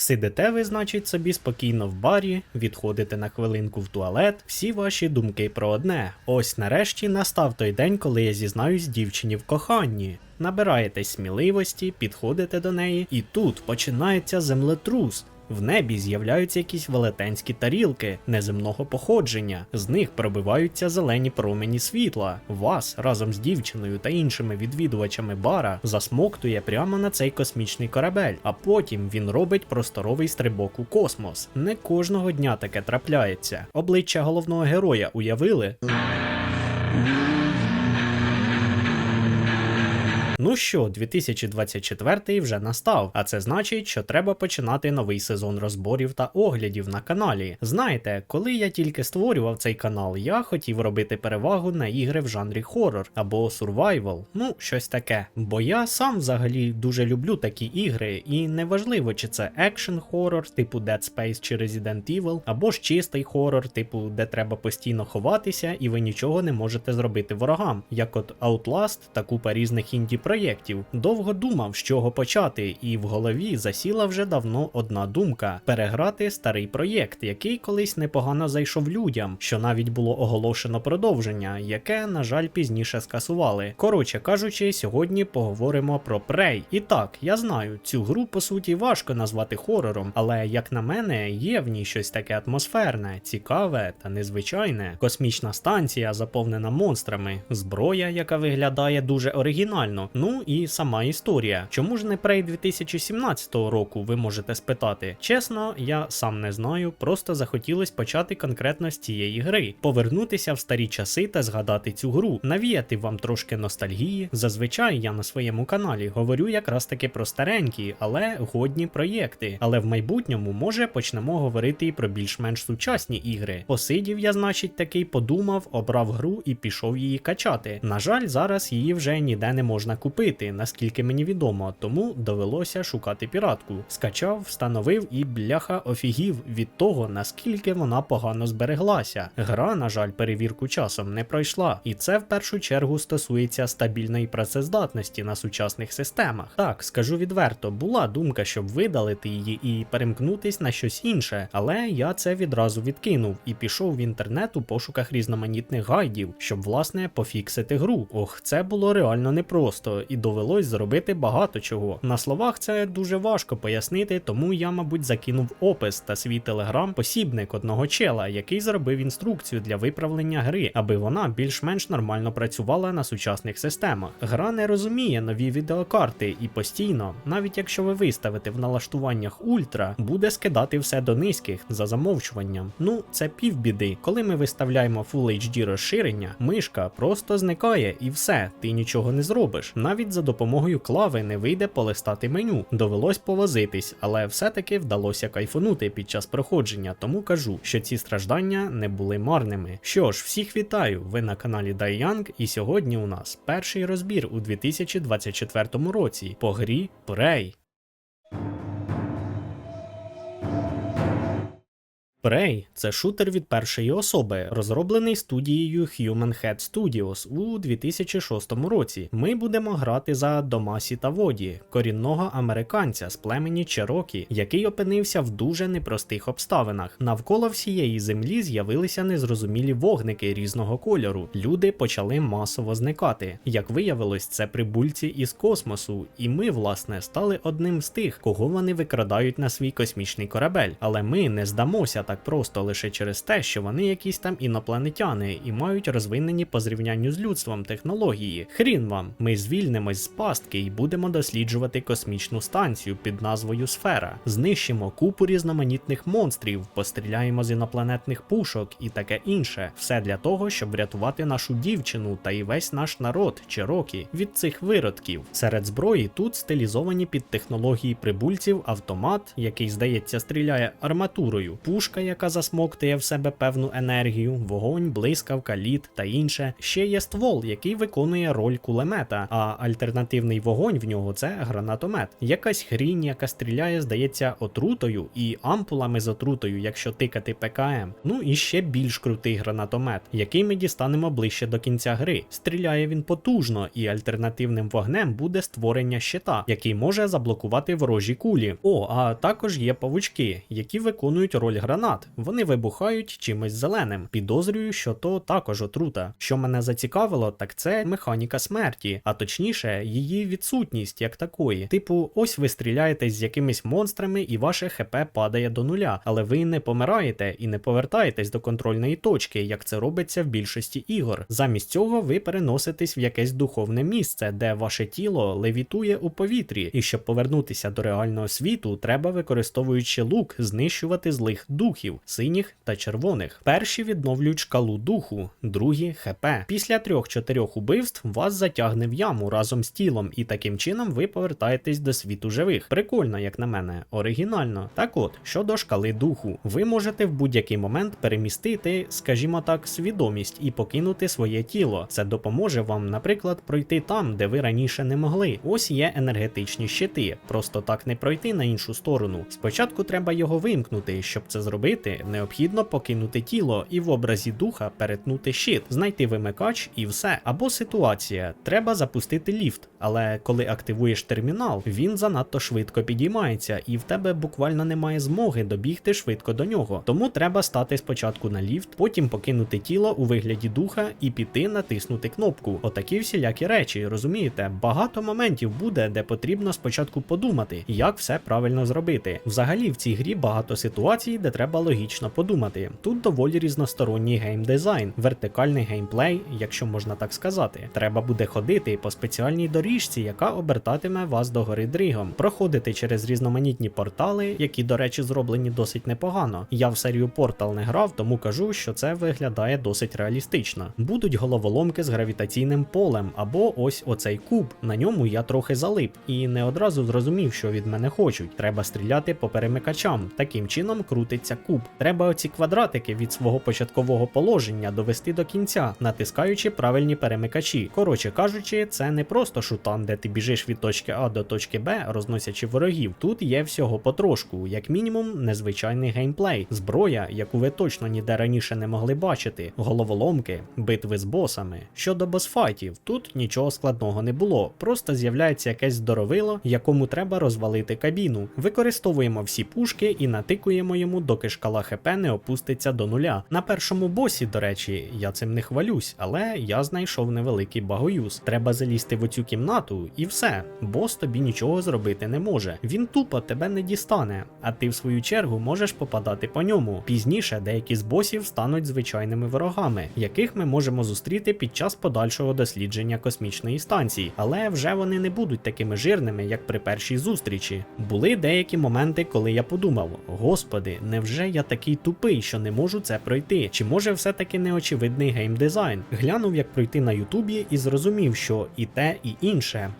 Сидите ви, значить, собі спокійно в барі, відходите на хвилинку в туалет, всі ваші думки про одне. Ось нарешті настав той день, коли я зізнаюсь дівчині в коханні. Набираєтесь сміливості, підходите до неї, і тут починається землетрус. В небі з'являються якісь велетенські тарілки неземного походження, з них пробиваються зелені промені світла. Вас разом з дівчиною та іншими відвідувачами бара засмоктує прямо на цей космічний корабель, а потім він робить просторовий стрибок у космос. Не кожного дня таке трапляється. Обличчя головного героя уявили. Ну що, 2024 вже настав, а це значить, що треба починати новий сезон розборів та оглядів на каналі. Знаєте, коли я тільки створював цей канал, я хотів робити перевагу на ігри в жанрі хоррор або survival, ну щось таке. Бо я сам взагалі дуже люблю такі ігри, і неважливо, чи це екшен хоррор, типу Dead Space чи Resident Evil, або ж чистий хоррор, типу, де треба постійно ховатися і ви нічого не можете зробити ворогам, як от Outlast та купа різних інді проєктів. Довго думав, з чого почати, і в голові засіла вже давно одна думка: переграти старий проєкт, який колись непогано зайшов людям, що навіть було оголошено продовження, яке, на жаль, пізніше скасували. Коротше кажучи, сьогодні поговоримо про Prey. І так, я знаю, цю гру по суті важко назвати хорором, але як на мене, є в ній щось таке атмосферне, цікаве та незвичайне. Космічна станція заповнена монстрами, зброя, яка виглядає дуже оригінально. Ну і сама історія. Чому ж не Prey 2017 року, ви можете спитати? Чесно, я сам не знаю, просто захотілось почати конкретно з цієї гри, повернутися в старі часи та згадати цю гру, навіяти вам трошки ностальгії. Зазвичай я на своєму каналі говорю якраз таки про старенькі, але годні проєкти. Але в майбутньому, може, почнемо говорити і про більш-менш сучасні ігри. Посидів я, значить, такий подумав, обрав гру і пішов її качати. На жаль, зараз її вже ніде не можна купити, наскільки мені відомо, тому довелося шукати піратку. Скачав, встановив і бляха офігів від того, наскільки вона погано збереглася. Гра, на жаль, перевірку часом не пройшла, і це в першу чергу стосується стабільної працездатності на сучасних системах. Так, скажу відверто, була думка, щоб видалити її і перемкнутись на щось інше, але я це відразу відкинув і пішов в інтернет у пошуках різноманітних гайдів, щоб власне пофіксити гру. Ох, це було реально непросто і довелось зробити багато чого. На словах це дуже важко пояснити, тому я, мабуть, закинув опис та свій телеграм посібник одного чела, який зробив інструкцію для виправлення гри, аби вона більш-менш нормально працювала на сучасних системах. Гра не розуміє нові відеокарти і постійно, навіть якщо ви виставите в налаштуваннях ультра, буде скидати все до низьких за замовчуванням. Ну, це півбіди. Коли ми виставляємо Full HD розширення, мишка просто зникає і все, ти нічого не зробиш. Навіть за допомогою клави не вийде полистати меню. Довелось повозитись, але все-таки вдалося кайфанути під час проходження, тому кажу, що ці страждання не були марними. Що ж, всіх вітаю! Ви на каналі Дайянг, і сьогодні у нас перший розбір у 2024 році по грі Prey. Prey – це шутер від першої особи, розроблений студією Human Head Studios у 2006 році. Ми будемо грати за Домасі та Воді, корінного американця з племені Черокі, який опинився в дуже непростих обставинах. Навколо всієї землі з'явилися незрозумілі вогники різного кольору. Люди почали масово зникати. Як виявилось, це прибульці із космосу, і ми, власне, стали одним з тих, кого вони викрадають на свій космічний корабель. Але ми не здамося так просто лише через те, що вони якісь там інопланетяни і мають розвинені по зрівнянню з людством технології. Хрін вам, ми звільнимось з пастки і будемо досліджувати космічну станцію під назвою Сфера. Знищимо купу різноманітних монстрів, постріляємо з інопланетних пушок і таке інше. Все для того, щоб врятувати нашу дівчину та і весь наш народ Чирокі від цих виродків. Серед зброї тут стилізовані під технології прибульців автомат, який, здається, стріляє арматурою, пушка, яка засмоктує в себе певну енергію, вогонь, блискавка, лід та інше. Ще є ствол, який виконує роль кулемета, а альтернативний вогонь в нього це гранатомет. Якась хрінь, яка стріляє, здається, отрутою і ампулами з отрутою, якщо тикати ПКМ. Ну і ще більш крутий гранатомет, який ми дістанемо ближче до кінця гри. Стріляє він потужно, і альтернативним вогнем буде створення щита, який може заблокувати ворожі кулі. О, а також є павучки, які виконують роль гранат. Вони вибухають чимось зеленим. Підозрюю, що то також отрута. Що мене зацікавило, так це механіка смерті, а точніше, її відсутність як такої. Типу, ось ви стріляєтесь з якимись монстрами, і ваше ХП падає до нуля, але ви не помираєте і не повертаєтесь до контрольної точки, як це робиться в більшості ігор. Замість цього ви переноситесь в якесь духовне місце, де ваше тіло левітує у повітрі, і щоб повернутися до реального світу, треба, використовуючи лук, знищувати злих духів, синіх та червоних. Перші відновлюють шкалу духу, другі ХП. Після трьох-чотирьох убивств вас затягне в яму разом з тілом, і таким чином ви повертаєтесь до світу живих. Прикольно, як на мене, оригінально. Так от, щодо шкали духу, ви можете в будь-який момент перемістити, скажімо так, свідомість і покинути своє тіло. Це допоможе вам, наприклад, пройти там, де ви раніше не могли. Ось є енергетичні щити. Просто так не пройти на іншу сторону. Спочатку треба його вимкнути. Щоб це зробити, необхідно покинути тіло і в образі духа перетнути щит, знайти вимикач і все. Або ситуація: треба запустити ліфт, але коли активуєш термінал, він занадто швидко підіймається, і в тебе буквально немає змоги добігти швидко до нього. Тому треба стати спочатку на ліфт, потім покинути тіло у вигляді духа і піти натиснути кнопку. Отакі всілякі речі, розумієте? Багато моментів буде, де потрібно спочатку подумати, як все правильно зробити. Взагалі в цій грі багато ситуацій, де треба логічно подумати. Тут доволі різносторонній геймдизайн, вертикальний геймплей, якщо можна так сказати. Треба буде ходити по спеціальній доріжці, яка обертатиме вас до гори дригом, проходити через різноманітні портали, які, до речі, зроблені досить непогано. Я в серію Portal не грав, тому кажу, що це виглядає досить реалістично. Будуть головоломки з гравітаційним полем, або ось оцей куб. На ньому я трохи залип і не одразу зрозумів, що від мене хочуть. Треба стріляти по перемикачам. Таким чином крутиться куб. Треба оці квадратики від свого початкового положення довести до кінця, натискаючи правильні перемикачі. Коротше кажучи, це не просто шутан, де ти біжиш від точки А до точки Б, розносячи ворогів. Тут є всього потрошку, як мінімум, незвичайний геймплей, зброя, яку ви точно ніде раніше не могли бачити, головоломки, битви з босами. Щодо босфайтів, тут нічого складного не було, просто з'являється якесь здоровило, якому треба розвалити кабіну. Використовуємо всі пушки і натикуємо йому, доки шкала ХП не опуститься до нуля. На першому босі, до речі, я цим не хвалюсь, але я знайшов невеликий багоюз. Треба залізти в оцю кімнату і все. Бос тобі нічого зробити не може. Він тупо тебе не дістане, а ти в свою чергу можеш попадати по ньому. Пізніше деякі з босів стануть звичайними ворогами, яких ми можемо зустріти під час подальшого дослідження космічної станції, але вже вони не будуть такими жирними, як при першій зустрічі. Були деякі моменти, коли я подумав: господи, невже я такий тупий, що не можу це пройти? Чи може все-таки неочевидний геймдизайн? Глянув, як пройти на Ютубі, і зрозумів, що і те, і інше.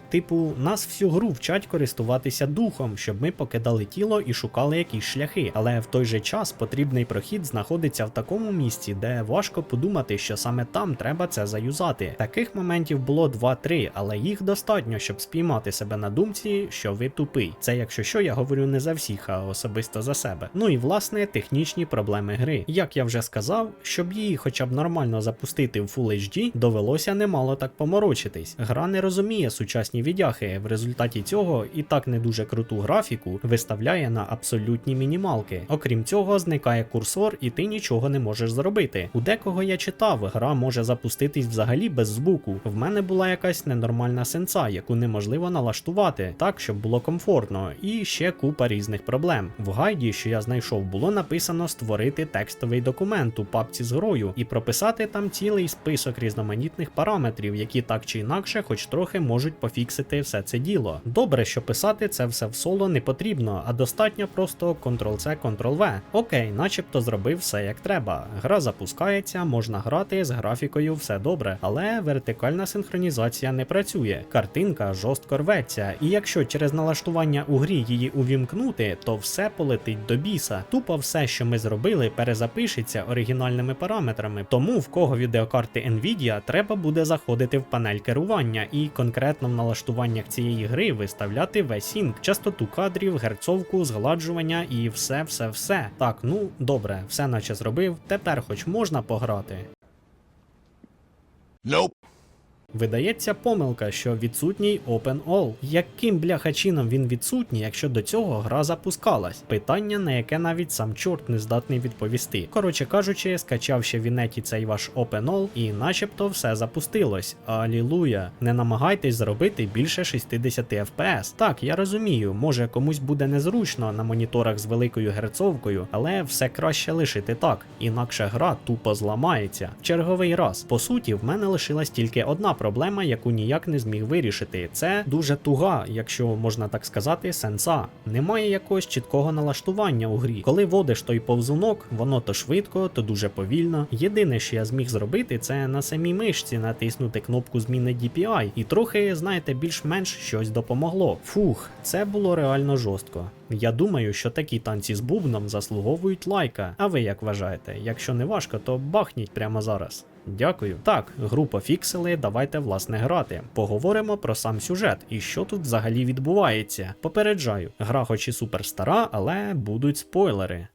Типу, нас всю гру вчать користуватися духом, щоб ми покидали тіло і шукали якісь шляхи. Але в той же час потрібний прохід знаходиться в такому місці, де важко подумати, що саме там треба це заюзати. Таких моментів було 2-3, але їх достатньо, щоб спіймати себе на думці, що ви тупий. Це якщо що, я говорю не за всіх, а особисто за себе. Ну і власне технічні проблеми гри. Як я вже сказав, щоб її хоча б нормально запустити в Full HD, довелося немало так поморочитись. Гра не розуміє сучасні відяхи. В результаті цього і так не дуже круту графіку виставляє на абсолютні мінімалки. Окрім цього, зникає курсор, і ти нічого не можеш зробити. У декого я читав, гра може запуститись взагалі без звуку. В мене була якась ненормальна сенса, яку неможливо налаштувати так, щоб було комфортно, і ще купа різних проблем. В гайді, що я знайшов, було написано створити текстовий документ у папці з грою і прописати там цілий список різноманітних параметрів, які так чи інакше, хоч трохи можуть зможуть пофіксити все це діло. Добре, що писати це все в соло не потрібно, а достатньо просто Ctrl-C, Ctrl-V. Окей, начебто зробив все як треба. Гра запускається, можна грати з графікою, все добре, але вертикальна синхронізація не працює. Картинка жорстко рветься, і якщо через налаштування у грі її увімкнути, то все полетить до біса. Тупо все, що ми зробили, перезапишеться оригінальними параметрами. Тому в кого відеокарти Nvidia треба буде заходити в панель керування і конкретно в налаштуваннях цієї гри виставляти весь інк, частоту кадрів, герцовку, згладжування і все, все, все. Так, ну добре, все наче зробив. Тепер хоч можна пограти. Nope. Видається помилка, що відсутній Open All. Яким бляха чином він відсутній, якщо до цього гра запускалась? Питання, на яке навіть сам чорт не здатний відповісти. Коротше кажучи, скачав ще в інеті цей ваш Open All і начебто все запустилось. Алілуя! Не намагайтесь зробити більше 60 FPS. Так, я розумію, може комусь буде незручно на моніторах з великою герцовкою, але все краще лишити так, інакше гра тупо зламається. Черговий раз. По суті, в мене лишилась тільки одна проблема, яку ніяк не зміг вирішити. Це дуже туга, якщо можна так сказати, сенса. Немає якогось чіткого налаштування у грі. Коли водиш той повзунок, воно то швидко, то дуже повільно. Єдине, що я зміг зробити, це на самій мишці натиснути кнопку зміни DPI, і трохи, знаєте, більш-менш щось допомогло. Фух, це було реально жорстко. Я думаю, що такі танці з бубном заслуговують лайка. А ви як вважаєте? Якщо не важко, то бахніть прямо зараз. Дякую. Так, група фіксили, давайте власне грати. Поговоримо про сам сюжет і що тут взагалі відбувається. Попереджаю, гра хоч і супер стара, але будуть спойлери.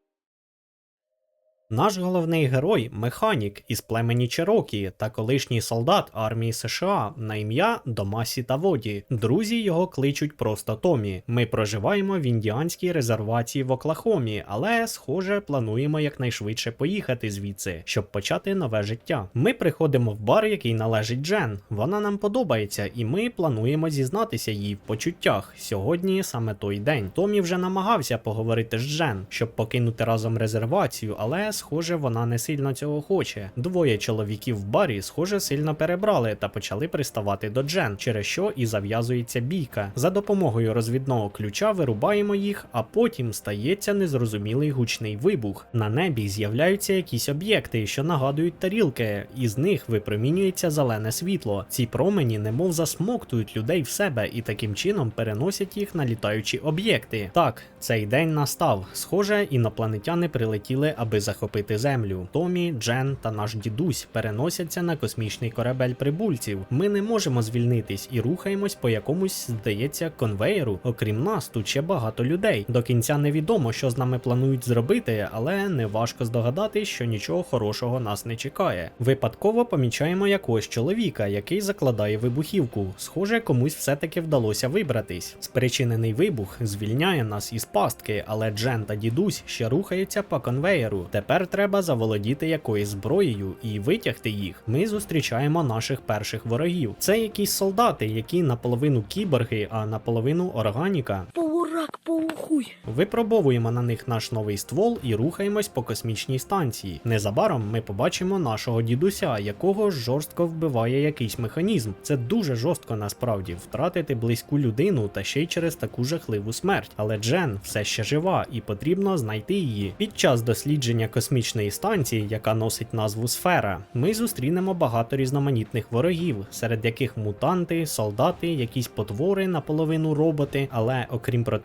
Наш головний герой механік із племені Черокі та колишній солдат армії США на ім'я Домасі Таводі. Друзі його кличуть просто Томі. Ми проживаємо в індіанській резервації в Оклахомі, але, схоже, плануємо якнайшвидше поїхати звідси, щоб почати нове життя. Ми приходимо в бар, який належить Джен. Вона нам подобається, і ми плануємо зізнатися їй в почуттях. Сьогодні саме той день. Томі вже намагався поговорити з Джен, щоб покинути разом резервацію, але схоже, вона не сильно цього хоче. Двоє чоловіків в барі, схоже, сильно перебрали та почали приставати до Джен, через що і зав'язується бійка. За допомогою розвідного ключа вирубаємо їх, а потім стається незрозумілий гучний вибух. На небі з'являються якісь об'єкти, що нагадують тарілки, і з них випромінюється зелене світло. Ці промені немов засмоктують людей в себе і таким чином переносять їх на літаючі об'єкти. Так, цей день настав. Схоже, інопланетяни прилетіли, аби захопити землю. Томі, Джен та наш дідусь переносяться на космічний корабель прибульців. Ми не можемо звільнитись і рухаємось по якомусь, здається, конвеєру. Окрім нас, тут ще багато людей. До кінця невідомо, що з нами планують зробити, але не важко здогадатись, що нічого хорошого нас не чекає. Випадково помічаємо якогось чоловіка, який закладає вибухівку. Схоже, комусь все-таки вдалося вибратись. Спричинений вибух звільняє нас із пастки, але Джен та дідусь ще рухаються по конвеєру. Тепер треба заволодіти якоюсь зброєю і витягти їх. Ми зустрічаємо наших перших ворогів. Це якісь солдати, які наполовину кіборги, а наполовину органіка. Полурак, полухуй. Випробовуємо на них наш новий ствол і рухаємось по космічній станції. Незабаром ми побачимо нашого дідуся, якого жорстко вбиває якийсь механізм. Це дуже жорстко насправді втратити близьку людину та ще й через таку жахливу смерть. Але Джен все ще жива і потрібно знайти її. Під час дослідження космічної станції, яка носить назву Сфера, ми зустрінемо багато різноманітних ворогів, серед яких мутанти, солдати, якісь потвори наполовину роботи. Але окрім противників,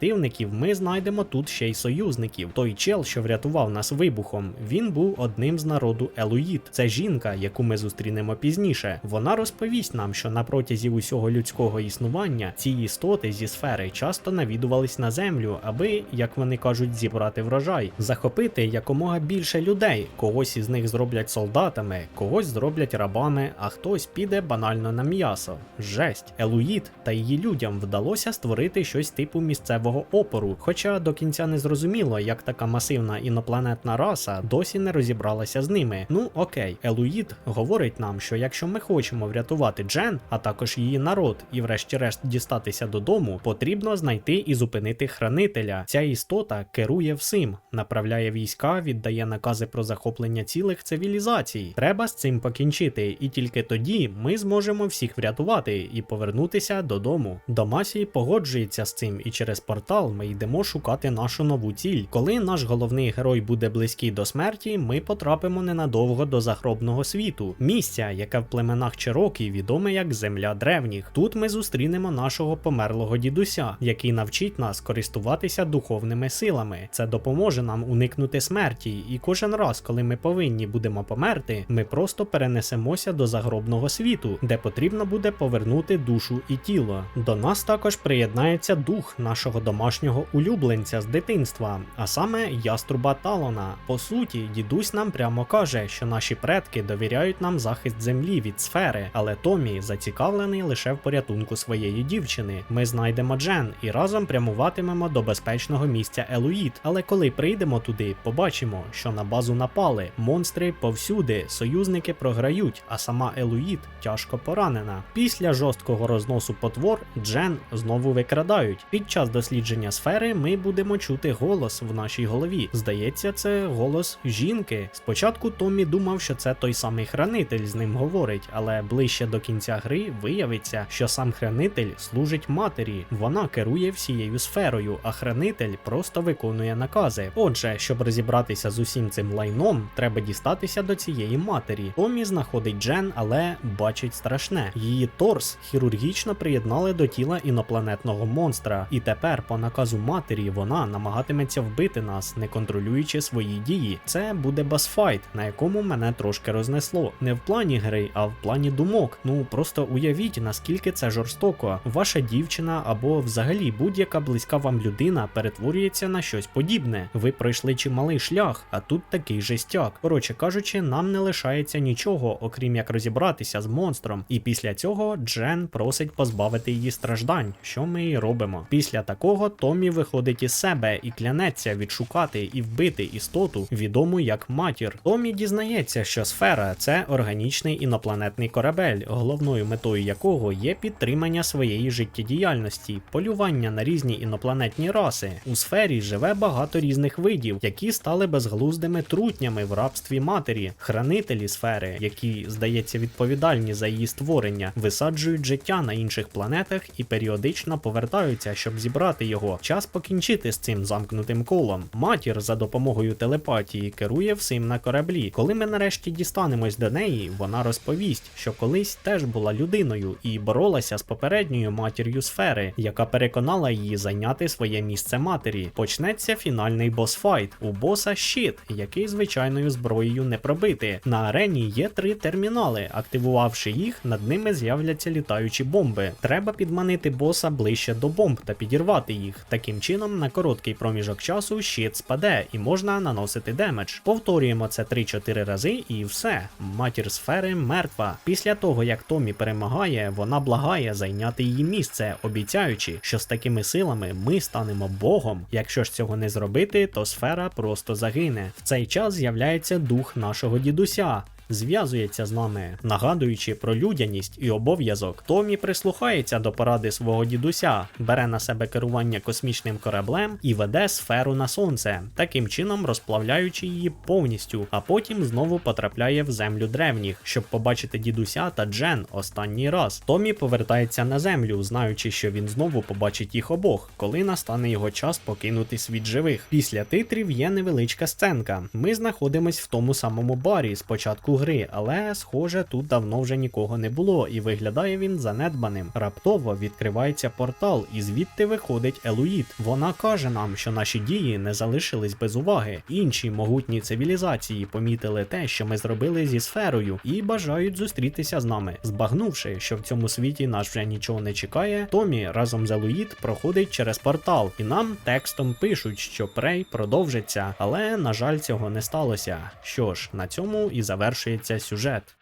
ми знайдемо тут ще й союзників. Той чел, що врятував нас вибухом, він був одним з народу Елуїд. Це жінка, яку ми зустрінемо пізніше. Вона розповість нам, що на протязі усього людського існування ці істоти зі сфери часто навідувались на землю, аби, як вони кажуть, зібрати врожай, захопити якомога більше людей. Когось із них зроблять солдатами, когось зроблять рабами, а хтось піде банально на м'ясо. Жесть, Елуїд та її людям вдалося створити щось типу місцевого опору, Хоча до кінця не зрозуміло, як така масивна інопланетна раса досі не розібралася з ними. Ну окей, Елуїд говорить нам, що якщо ми хочемо врятувати Джен, а також її народ, і врешті-решт дістатися додому, потрібно знайти і зупинити хранителя. Ця істота керує всім, направляє війська, віддає накази про захоплення цілих цивілізацій. Треба з цим покінчити, і тільки тоді ми зможемо всіх врятувати і повернутися додому. Домасій погоджується з цим, і через портал ми йдемо шукати нашу нову ціль. Коли наш головний герой буде близький до смерті, ми потрапимо ненадовго до загробного світу, місця, яке в племенах Чирокі відоме як земля древніх. Тут ми зустрінемо нашого померлого дідуся, який навчить нас користуватися духовними силами. Це допоможе нам уникнути смерті, і кожен раз, коли ми повинні будемо померти, ми просто перенесемося до загробного світу, де потрібно буде повернути душу і тіло. До нас також приєднається дух нашого домашнього улюбленця з дитинства, а саме яструба Талона. По суті, дідусь нам прямо каже, що наші предки довіряють нам захист землі від сфери, але Томі зацікавлений лише в порятунку своєї дівчини. Ми знайдемо Джен і разом прямуватимемо до безпечного місця Елуїд. Але коли прийдемо туди, побачимо, що на базу напали. Монстри повсюди, союзники програють, а сама Елуїд тяжко поранена. Після жорсткого розносу потвор Джен знову викрадають. Під час дослідження сфери ми будемо чути голос в нашій голові. Здається, це голос жінки. Спочатку Томмі думав, що це той самий хранитель з ним говорить, але ближче до кінця гри виявиться, що сам хранитель служить матері. Вона керує всією сферою, а хранитель просто виконує накази. Отже, щоб розібратися з усім цим лайном, треба дістатися до цієї матері. Томі знаходить Джен, але бачить страшне. Її торс хірургічно приєднали до тіла інопланетного монстра, і тепер, по наказу матері, вона намагатиметься вбити нас, не контролюючи свої дії. Це буде басфайт, на якому мене трошки рознесло. Не в плані гри, а в плані думок. Ну просто уявіть, наскільки це жорстоко. Ваша дівчина або взагалі будь-яка близька вам людина перетворюється на щось подібне. Ви пройшли чималий шлях, а тут такий жестяк. Коротше кажучи, нам не лишається нічого, окрім як розібратися з монстром. І після цього Джен просить позбавити її страждань, що ми і робимо. Після такого Томі виходить із себе і клянеться відшукати і вбити істоту, відому як матір. Томі дізнається, що сфера це органічний інопланетний корабель, головною метою якого є підтримання своєї життєдіяльності, полювання на різні інопланетні раси. У сфері живе багато різних видів, які стали безглуздими трутнями в рабстві матері, хранителі сфери, які, здається, відповідальні за її створення, висаджують життя на інших планетах і періодично повертаються, щоб зібрати його. Час покінчити з цим замкнутим колом. Матір за допомогою телепатії керує всім на кораблі. Коли ми нарешті дістанемось до неї, вона розповість, що колись теж була людиною і боролася з попередньою матір'ю сфери, яка переконала її зайняти своє місце матері. Почнеться фінальний босфайт. У боса щит, який звичайною зброєю не пробити. На арені є три термінали. Активувавши їх, над ними з'являться літаючі бомби. Треба підманити боса ближче до бомб та підірвати їх. Таким чином, на короткий проміжок часу щит спаде і можна наносити демедж. Повторюємо це 3-4 рази і все. Матір сфери мертва. Після того, як Томі перемагає, вона благає зайняти її місце, обіцяючи, що з такими силами ми станемо Богом. Якщо ж цього не зробити, то сфера просто загине. В цей час з'являється дух нашого дідуся. Зв'язується з нами, нагадуючи про людяність і обов'язок. Томі прислухається до поради свого дідуся, бере на себе керування космічним кораблем і веде сферу на сонце, таким чином розплавляючи її повністю, а потім знову потрапляє в землю древніх, щоб побачити дідуся та Джен останній раз. Томі повертається на землю, знаючи, що він знову побачить їх обох, коли настане його час покинути світ живих. Після титрів є невеличка сценка. Ми знаходимось в тому самому барі спочатку гри, але схоже, тут давно вже нікого не було, і виглядає він занедбаним. Раптово відкривається портал, і звідти виходить Елуїд. Вона каже нам, що наші дії не залишились без уваги. Інші могутні цивілізації помітили те, що ми зробили зі сферою, і бажають зустрітися з нами. Збагнувши, що в цьому світі нас вже нічого не чекає, Томі разом з Елуїд проходить через портал, і нам текстом пишуть, що прей продовжиться, але на жаль, цього не сталося. Що ж, на цьому і завершується сюжет.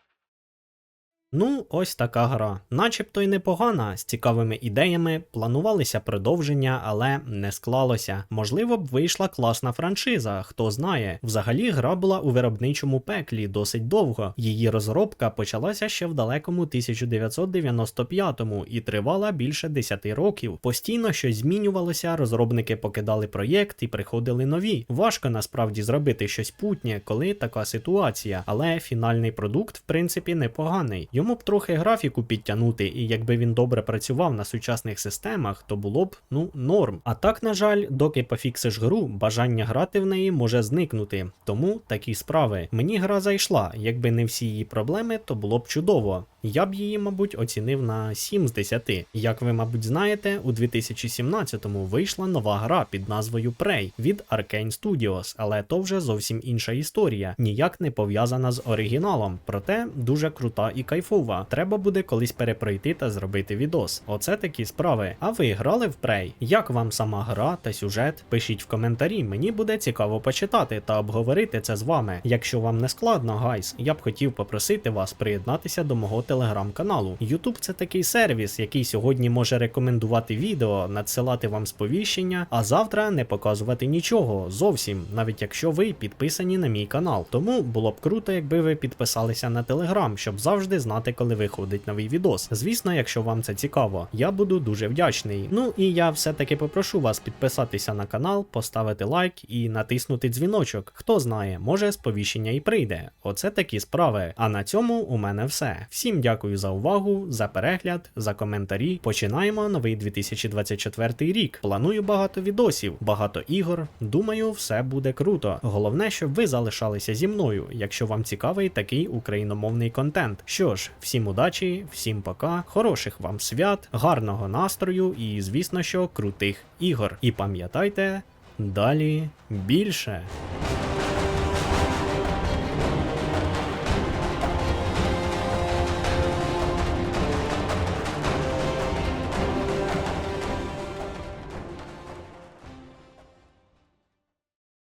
Ну, ось така гра. Начебто й непогана, з цікавими ідеями, планувалися продовження, але не склалося. Можливо б вийшла класна франшиза, хто знає. Взагалі, гра була у виробничому пеклі досить довго. Її розробка почалася ще в далекому 1995-му і тривала більше 10 років. Постійно щось змінювалося, розробники покидали проєкт і приходили нові. Важко насправді зробити щось путнє, коли така ситуація, але фінальний продукт, в принципі, непоганий. Йому б трохи графіку підтягнути, і якби він добре працював на сучасних системах, то було б ну норм. А так, на жаль, доки пофіксиш гру, бажання грати в неї може зникнути. Тому такі справи. Мені гра зайшла. Якби не всі її проблеми, то було б чудово. Я б її, мабуть, оцінив на 7 з 10. Як ви, мабуть, знаєте, у 2017-му вийшла нова гра під назвою Prey від Arkane Studios, але то вже зовсім інша історія, ніяк не пов'язана з оригіналом, проте дуже крута і кайфова. Треба буде колись перепройти та зробити відос. Оце такі справи. А ви грали в Prey? Як вам сама гра та сюжет? Пишіть в коментарі, мені буде цікаво почитати та обговорити це з вами. Якщо вам не складно, гайс, я б хотів попросити вас приєднатися до мого телеграм-каналу. YouTube це такий сервіс, який сьогодні може рекомендувати відео, надсилати вам сповіщення, а завтра не показувати нічого зовсім, навіть якщо ви підписані на мій канал. Тому було б круто, якби ви підписалися на телеграм, щоб завжди знати, коли виходить новий відос. Звісно, якщо вам це цікаво, я буду дуже вдячний. Ну і я все-таки попрошу вас підписатися на канал, поставити лайк і натиснути дзвіночок. Хто знає, може сповіщення і прийде. Оце такі справи. А на цьому у мене все. Всім дякую за увагу, за перегляд, за коментарі. Починаємо новий 2024 рік. Планую багато відосів, багато ігор. Думаю, все буде круто. Головне, щоб ви залишалися зі мною, якщо вам цікавий такий україномовний контент. Що ж, всім удачі, всім пока, хороших вам свят, гарного настрою і, звісно, що крутих ігор. І пам'ятайте, далі більше.